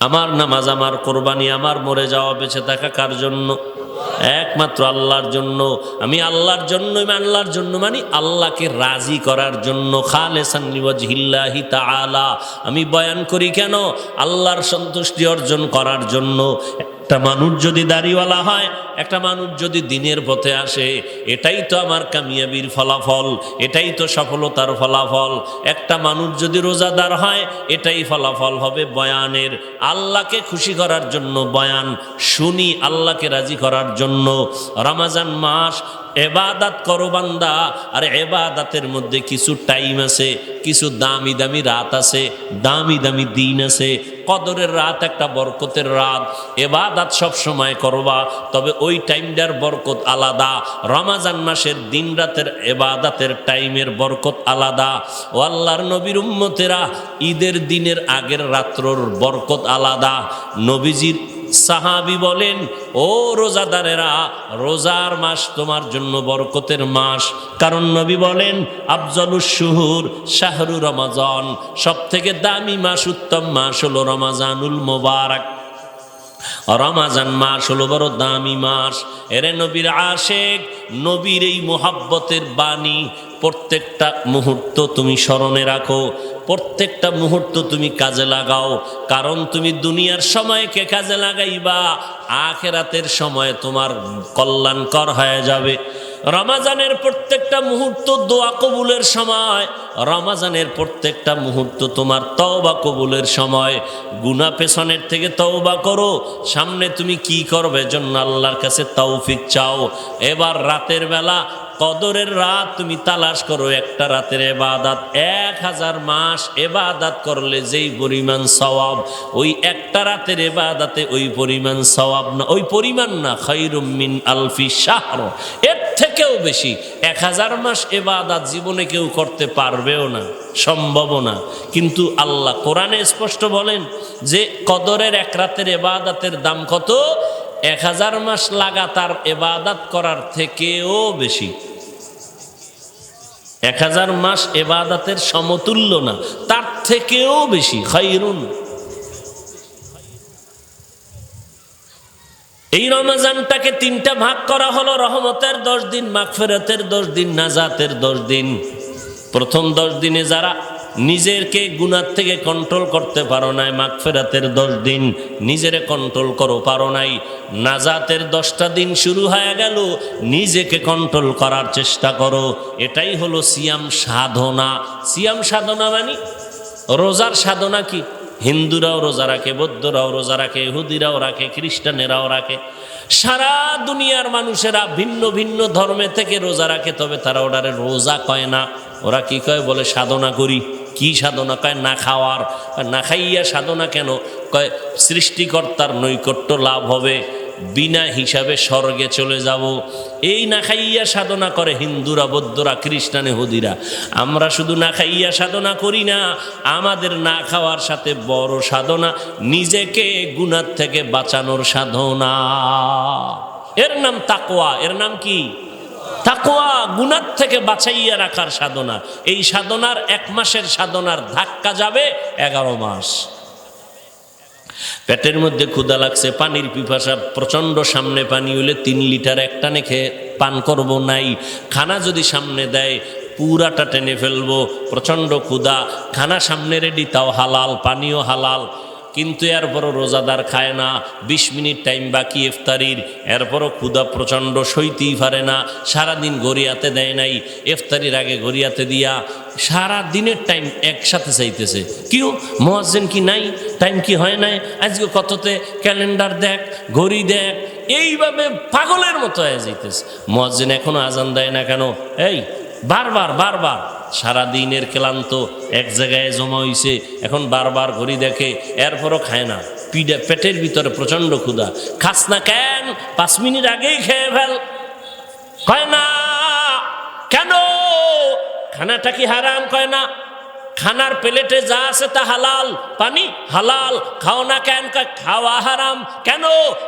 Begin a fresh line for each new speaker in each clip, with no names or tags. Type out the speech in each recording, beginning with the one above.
আমার নামাজ আমার কোরবানি আমার মরে যাওয়া বেঁচে থাকা কার জন্য? একমাত্র আল্লাহর জন্য। আমি আল্লাহর জন্য আল্লাহর জন্য মানে আল্লাহকে রাজি করার জন্য। খালেসান্নিওয়াজহিল্লাহি তাআলা। আমি বয়ান করি কেন? আল্লাহর সন্তুষ্টি অর্জন করার জন্য। একটা মানুষ যদি দাড়িওয়ালা হয়, একটা মানুষ যদি দিনের পথে আসে, এটাই তো আমার কামিয়াবির ফলাফল, এটাই তো সফলতার ফলাফল। একটা মানুষ যদি রোজাদার হয়, এটাই ফলাফল হবে বয়ানের। আল্লাহকে খুশি করার জন্য বয়ান, শুনি আল্লাহকে রাজি করার জন্য। রমাজান মাস এবাদাত করো বান্দা। আর এবাদাতের মধ্যে কিছু টাইম আছে, কিছু দামি দামি রাত আছে, দামি দামি দিন আছে। কদরের রাত একটা বরকতের রাত। এবাদাত সব সময় করবা, তবে ওই টাইমটার বরকত আলাদা। রমাজান মাসের দিন রাতের এবাদাতের টাইমের বরকত আলাদা। ও আল্লাহর নবীর উম্মতেরা ঈদের দিনের আগের রাত্রর বরকত আলাদা। নবীজির সাহাবি বলেন, ও রোজাদারেরা, রোজার মাস তোমার জন্য বরকতের মাস। কারণ নবী বলেন, আফজলুস শুহুর শাহরু রমাজন। সব থেকে দামি মাস, উত্তম মাস হলো রমাজানুল মোবারক। রমাজান মাস হলো বড় দামি মাস। এরে নবীর আশেক, নবীর এই মোহাব্বতের বাণী প্রত্যেকটা মুহূর্ত তুমি স্মরণে রাখো, প্রত্যেকটা মুহূর্ত তুমি কাজে লাগাও, কারণ তুমি দুনিয়ার সময়কে কাজে লাগাইবা, আখেরাতের সময় তোমার কল্যাণকর হয়ে যাবে। রমাজানের প্রত্যেকটা মুহূর্ত দোয়া কবুলের সময়, রমাজানের প্রত্যেকটা মুহূর্ত তোমার তওবা কবুলের সময়। গুনা পেছনের থেকে তওবা করো, সামনে তুমি কি করবে জন্য আল্লাহর কাছে তৌফিক চাও। এবার রাতের বেলা কদরের রাত তুমি তালাশ করো একটা রাতের এবাদাত। এক হাজার মাস এবাদাত করলে যেই পরিমাণ সওয়াব, ওই একটা রাতের এবাদাতে ওই পরিমাণ সওয়াব না। ওই পরিমাণ না খৈরুমিন আলফি শাহর। এর থেকেও বেশি। এক হাজার মাস এবাদাত জীবনে কেউ করতে পারবেও না সম্ভব না। কিন্তু আল্লাহ কোরআনে স্পষ্ট বলেন যে কদরের এক রাতের এবাদাতের দাম কত? এক হাজার মাস লাগাতার এবাদাত করার থেকেও বেশি। এক হাজার মাস এবাদাতের সমতুল্য না, তার থেকেও বেশি খাইরুন এই রমাজানটাকে তিনটা ভাগ করা হলো, রহমতের দশ দিন, মাগফেরাতের দশ দিন, নাজাতের দশ দিন। প্রথম দশ দিনে যারা নিজেরকে গুনার থেকে কন্ট্রোল করতে পারো নাই, মাগফেরাতের দশ দিন নিজেরে কন্ট্রোল করো পারো নাই। নাজাতের দশটা দিন শুরু হয়ে গেল, নিজেকে কন্ট্রোল করার চেষ্টা করো। এটাই হলো সিয়াম সাধনা। সিয়াম সাধনা মানে? রোজার সাধনা কি? হিন্দুরাও রোজা রাখে, বৌদ্ধরাও রোজা রাখে হুদিরাও রাখে, খ্রিস্টানেরাও রাখে। সারা দুনিয়ার মানুষেরা ভিন্ন ভিন্ন ধর্মে থেকে রোজা রাখে, তবে তারা ওটারে রোজা কয় না। ওরা কি কয়? বলে সাধনা করি। কি সাধনা? কয়, না খাওয়ার। না খাইয়া সাধনা কেন? কয়, সৃষ্টিকর্তার নৈকট্য লাভ হবে। বিনা হিসাবে স্বর্গে চলে যাব। এই না খাইয়া সাধনা করে হিন্দুরা, বৌদ্ধরা, খ্রিস্টানে হুদিরা আমরা শুধু না খাইয়া সাধনা করি না, আমাদের না খাওয়ার সাথে বড় সাধনা, নিজেকে গুণার থেকে বাঁচানোর সাধনা। এর নাম তাকোয়া এর নাম কি? তাকোয়া গুনার থেকে বাঁচাইয়া রাখার সাধনা। এই সাধনার এক মাসের সাধনার ধাক্কা যাবে এগারো মাস। পেটের মধ্যে ক্ষুদা লাগছে, পানির পিপাসা, প্রচণ্ড সামনে পানি হলে তিন লিটার একটা নেখে পান করব নাই। খানা যদি সামনে দেয়, পুরাটা টেনে ফেলব, প্রচণ্ড ক্ষুদা খানা সামনে রেডি তাও হালাল, পানিও হালাল। কিন্তু এরপরও রোজাদার খায় না, বিশ মিনিট টাইম বাকি ইফতারির, এরপরও ক্ষুদা প্রচণ্ড, সইতেই পারে না, সারাদিন গড়িয়াতে দেয় নাই, ইফতারির আগে গড়িয়াতে দিয়া সারা দিনের টাইম একসাথে চাইতেছে। কিউ মহাজেন কি নাই? টাইম কি হয় নাই? আজকে কততে? ক্যালেন্ডার দেখ, ঘড়ি দেখ, এইভাবে পাগলের মতো হয়ে যাইতেছে। মহাজেন এখনও আজান দেয় না কেন? এই বারবার বারবার। সারা দিনের ক্লান্ত, এক জায়গায় জমা হইছে, এখন বারবার ঘড়ি দেখে, এরপরও খায় না। পিডা, পেটের ভিতরে প্রচণ্ড ক্ষুধা। খাস না কেন? পাঁচ মিনিট আগেই খেয়ে ফেল। কয় না, কেন? খানাটা কি হারাম? কয় না। খানার প্লেটে যা আছে তা হালাল। পানি? হালাল। খাও না কেন? খাওয়া হারাম। কেন?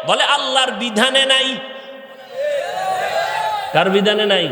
বলে আল্লাহর বিধানে নাই। কার বিধানে নাই?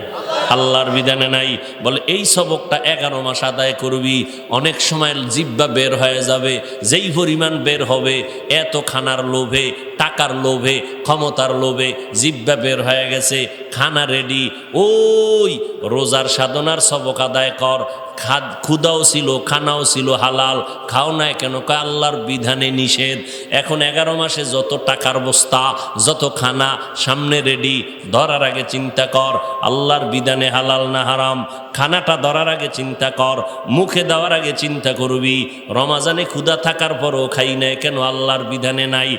আল্লাহর বিধানে নাই। বলে, এই সবকটা এগারো মাস আদায় করবি, অনেক সময় জিব্বা বের হয়ে যাবে, যেই পরিমাণ বের হবে এত খানার লোভে, টাকার লোভে, ক্ষমতার লোভে জিব্বা বের হয়ে গেছে, খানা রেডি ওই রোজার সাধনার সবক আদায় কর খাদ ক্ষুদাও ছিল, খানাও ছিল, হালাল। খাও নাই কেন? কা আল্লাহর বিধানে নিষেধ। এখন এগারো মাসে যত টাকার বস্তা, যত খানা, সামনে রেডি ধরার আগে চিন্তা কর, আল্লাহর বিধানে হালাল না হারাম। খানাটা ধরার আগে চিন্তা কর, মুখে দেওয়ার আগে চিন্তা করবি। রমাজানে ক্ষুদা থাকার পরও খাই নাই, কেন আল্লাহর বিধানে নাই?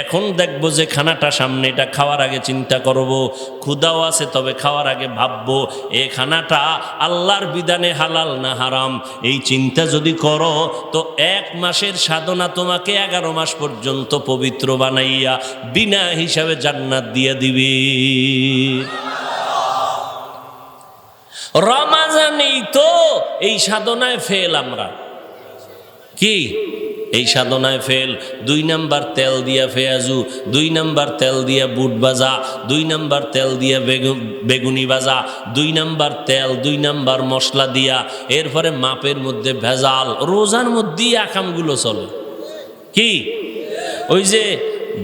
এখন দেখব যে খানাটা সামনে, এটা খাওয়ার আগে চিন্তা করব। ক্ষুদাও আছে, তবে খাওয়ার আগে ভাববো, এ খানাটা আল্লাহর বিধানে হালাল না হারাম? এই চিন্তা যদি করো, তো এক মাসের সাধনা তোমাকে এগারো মাস পর্যন্ত পবিত্র বানাইয়া বিনা হিসাবে জান্নাত দিয়ে দিবি। রমাজানেই তো এই সাধনায় ফেল আমরা। কি? এই সাধনায় ফেল। দুই নাম্বার তেল দিয়া ফেয়াজু, দুই নাম্বার তেল দিয়া বুট বাজা, দুই নাম্বার তেল দিয়া বেগুন বাজা, দুই নাম্বার তেল, দুই নাম্বার মশলা দিয়া, এরপরে মাপের মধ্যে ভেজাল, রোজার মধ্যেই আকামগুলো চলে। কি? ওই যে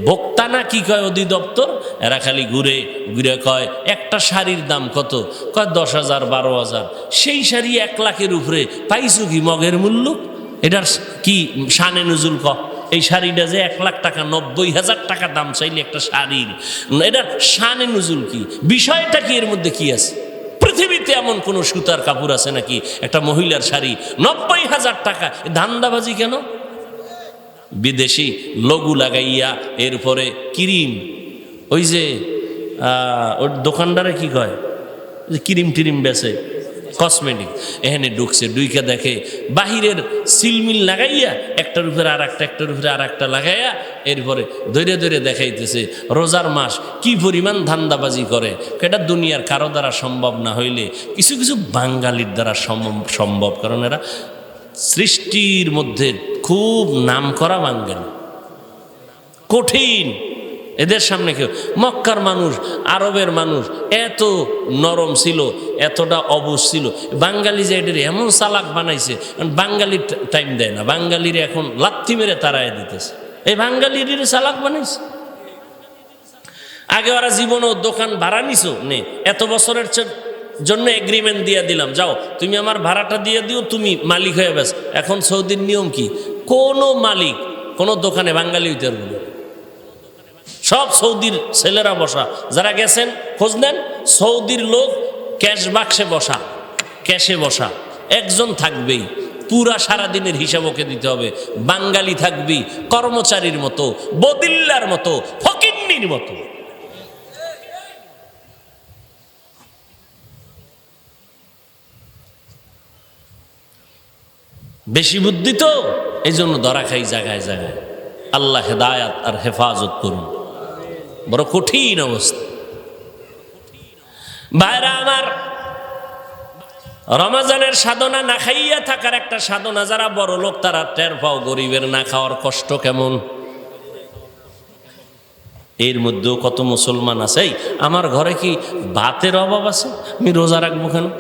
ভোক্তা না কি কয় অধিদপ্তর? এরা খালি ঘুরে ঘুরে কয়, একটা শাড়ির দাম কত? কয়, দশ হাজার, বারো হাজার। সেই শাড়ি এক লাখের উপরে পাইছো কি মগের মূল্য? এটার কি শানে নজুল ক? এই শাড়িটা যে এক লাখ টাকা, নব্বই হাজার টাকা দাম চাইলে একটা শাড়ির। এটার শানে নজুল কি? বিষয়টা কি এর মধ্যে কি আছে? পৃথিবীতে এমন কোনো সুতার কাপড় আছে নাকি? একটা মহিলার শাড়ি, নব্বই হাজার টাকা। ধান্দাবাজি কেন? বিদেশি লঘু লাগাইয়া এরপরে ক্রিম ওই যে ওর দোকানদারে কি কয়? ক্রিম টিরিম বেছে কসমেটিক এখানে ঢুকছে ডুইকা দেখে বাহিরের সিলমিল লাগাইয়া একটার উপরে আর একটা একটার উপরে আর একটা লাগাইয়া এরপরে ধৈর্য ধৈর্য দেখাইতেছে, রোজার মাস কি পরিমাণ ধান্দাবাজি করে। এটা দুনিয়ার কারও দ্বারা সম্ভব না হইলে কিছু কিছু বাঙালির দ্বারা সম্ভব- সম্ভব। কারণ এরা সৃষ্টির মধ্যে খুব নাম করা বাঙ্গালি কঠিন। এদের সামনে কেউ মক্কার মানুষ, আরবের মানুষ, এত নরম ছিল, এতটা অবুজ ছিল। বাঙালি যে এদের এমন চালাক বানাইছে বাঙালির টাইম দেয় না, বাঙালির এখন লাত্তি মেরে তারাই দিতেছে। এই বাঙালির চালাক বানাইছে। আগে ওরা জীবনও দোকান ভাড়া নিছো? নে, এত বছরের জন্য এগ্রিমেন্ট দিয়ে দিলাম, যাও, তুমি আমার ভাড়াটা দিয়ে দিও, তুমি মালিক হয়ে ব্যাস। এখন সৌদির নিয়ম কি? কোনো মালিক কোনো দোকানে বাঙালি হইতে পারবে। সব সৌদির ছেলেরা বসা। যারা গেছেন, খোঁজ নেন, সৌদির লোক ক্যাশ বাক্সে বসা, ক্যাশে বসা। একজন থাকবেই, পুরা সারাদিনের হিসাব ওকে দিতে হবে। বাঙালি থাকবি, কর্মচারীর মতো, বদিল্লার মতো, ফকিন্নির মতো। বেশি বুদ্ধি তো এই জন্য ধরা খাই জায়গায় জায়গায়। আল্লাহ হেদায়াত আর হেফাজত করুন। বড় কঠিন অবস্থা। ভাইরা আমার, রমাজানের সাধনা না খাইয়া থাকার একটা সাধনা, যারা বড় লোক তারা টের পাও গরিবের না খাওয়ার কষ্ট কেমন। এর মধ্যেও কত মুসলমান আছে। আমার ঘরে কি ভাতের অভাব আছে? আমি রোজা রাখব কেন?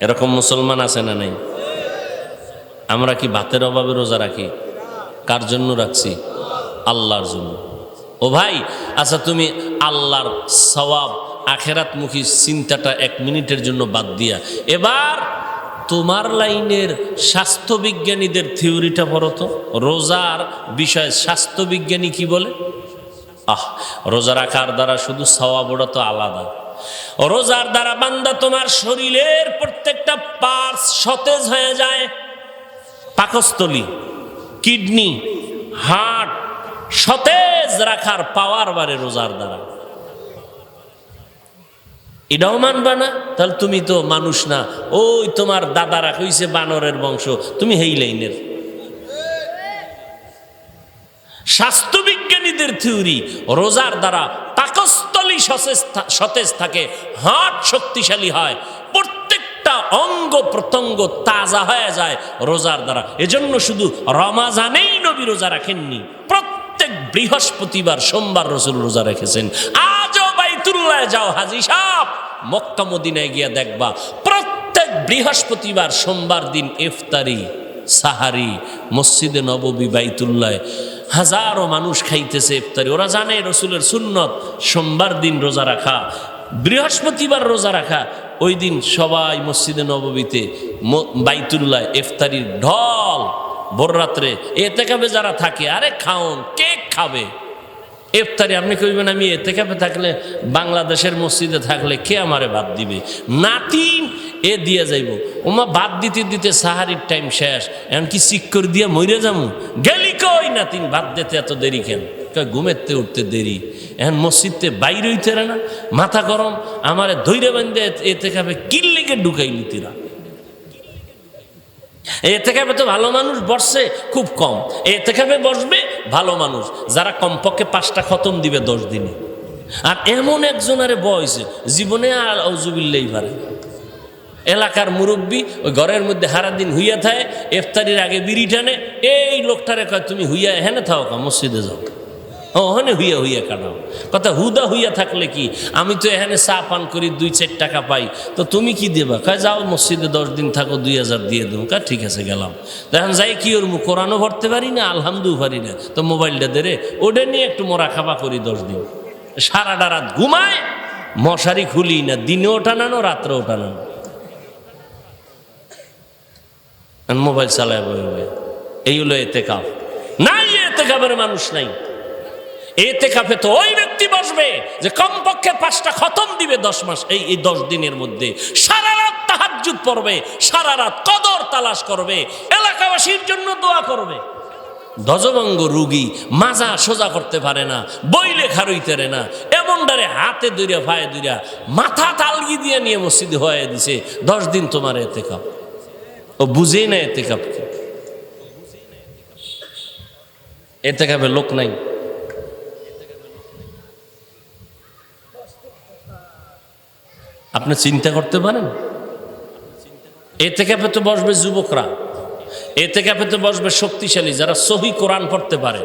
এরকম মুসলমান আছে না নাই? আমরা কি ভাতের অভাবে রোজা রাখি? কার জন্য রাখছি? আল্লাহর জন্য। ও ভাই আচ্ছা তুমি আল্লাহর সওয়াব আখেরাতমুখী চিন্তাটা এক মিনিটের জন্য বাদ দিয়া। এবার তোমার লাইনের স্বাস্থ্যবিজ্ঞানীদের থিওরিটা পড়ো তো। রোজার বিষয়ে স্বাস্থ্যবিজ্ঞানী কি বলে? আহ, রোজা রাখার দ্বারা শুধু সওয়াব ওটা তো আলাদা। রোজার দ্বারা বান্দা তোমার শরীরের প্রত্যেকটা পার্স সতেজ হয়ে যায়। পাকস্থলী, কিডনি হার্ট সতেজ রাখার পাওয়ার বাড়ে রোজার দ্বারা। এটাও মানবা না? তাহলে তুমি তো মানুষ না। ওই তোমার দাদারা কইছে বানরের বংশ, তুমি হেই লাইনের। স্বাস্থ্যবিজ্ঞানীদের থিওরি, রোজার দ্বারা পাকস্থলী সতেজ থাকে হার্ট শক্তিশালী হয়, প্রত্যেকটা অঙ্গ প্রত্যঙ্গ তাজা হয়ে যায় রোজার দ্বারা। এজন্য শুধু রমাজানেই নবী রোজা রাখেননি, প্রত্যেক বৃহস্পতিবার সোমবার রসুল রোজা রেখেছেন। আজও বাইতুল বাইতুল্লাহ যাও হাজি সাহ মক্কা মদিনায় গিয়া দেখবা প্রত্যেক বৃহস্পতিবার সোমবার দিন ইফতারি, সাহারি, মসজিদে নববী, বাইতুল্লায় হাজারো মানুষ খাইতেছে ইফতারি। ওরা জানে রসুলের সুন্নত, সোমবার দিন রোজা রাখা, বৃহস্পতিবার রোজা রাখা, ওই দিন সবাই মসজিদে নববীতে বাইতুল্লায় ইফতারির ঢল। ভোর রাত্রে এতে যারা থাকে, আরে খাওন, কেক খাবে। ইফতারি আপনি কইবেন, আমি এতে কাপে থাকলে, বাংলাদেশের মসজিদে থাকলে কে আমারে বাদ দিবে? নাতিন এ দিয়ে যাইব। ওমা বাদ দিতে দিতে সাহারির টাইম শেষ। এমনকি চিক করে দিয়ে মরে যাব গেলি কই নাতিন বাদ দিতে এত দেরি কেন? ঘুমেতে উঠতে দেরি। এখন মসজিদতে বাইরে হইতে না। মাথা গরম। আমারে ধৈর্য বান্ধে এতে কাপে কিল্লিকে ঢুকাইলি তিরা এতে খাবে তো ভালো মানুষ বসছে, খুব কম। এতে খাবে বসবে ভালো মানুষ, যারা কমপক্ষে পাঁচটা খতম দিবে দশ দিনে। আর এমন একজনারে বয়সে, জীবনে আর অজুবিল্লেই পারে। এলাকার মুরব্বী ওই ঘরের মধ্যে হারাদিন হুইয়া থায় এফতারির আগে বিড়ি টানে, এই লোকটারে কয়, তুমি হুইয়া হেনে থাও কা মসজিদে যাও। ওখানে হুইয়া হুইয়া কাটাও কথা হুদা হুইয়া থাকলে কি? আমি তো এখানে চা পান করি, দুই চার টাকা পাই। তো তুমি কি দেবা? কয়, যাও মসজিদে দশ দিন থাকো, দুই হাজার দিয়ে দেবো। কা, ঠিক আছে, গেলাম। তো এখন যাই কি ওর কোরআনও ভরতে পারি না আলহামদু পারি না। তো মোবাইলটা দে রে ওটা নিয়ে একটু মোরা খাবা করি দশ দিন। সারাটা রাত ঘুমায়, মশারি খুলি না, দিনেও টানানো, রাত্রেও টানানো। মোবাইল চালায় বইবে এই হলো এতে কাপ নাই এতে কাপের মানুষ নাই। এতে কাপে তো ওই ব্যক্তি বসবে যে কমপক্ষে পাঁচটা খতম দিবে দশ মাস। এই এই দশ দিনের মধ্যে সারা রাত তাহাজুদ পড়বে, সারা রাত কদর তালাশ করবে, এলাকাবাসীর জন্য দোয়া করবে। ধ্বজভঙ্গ রুগী মাজা সোজা করতে পারে না বই লেখা রইতে না, এমন ডারে হাতে দইরা ভায়ে দইরা, মাথা তালগি দিয়ে নিয়ে মসজিদে হয়ে দিছে, দশ দিন তোমার এতে কাপ ও বুঝেই না এতে কাপকে এতে কাপে লোক নাই। আপনি চিন্তা করতে পারেন? এতে ক্যাপে তো বসবে যুবকরা। এতে ক্যাপে তো বসবে শক্তিশালী যারা সহি কোরআন পড়তে পারে।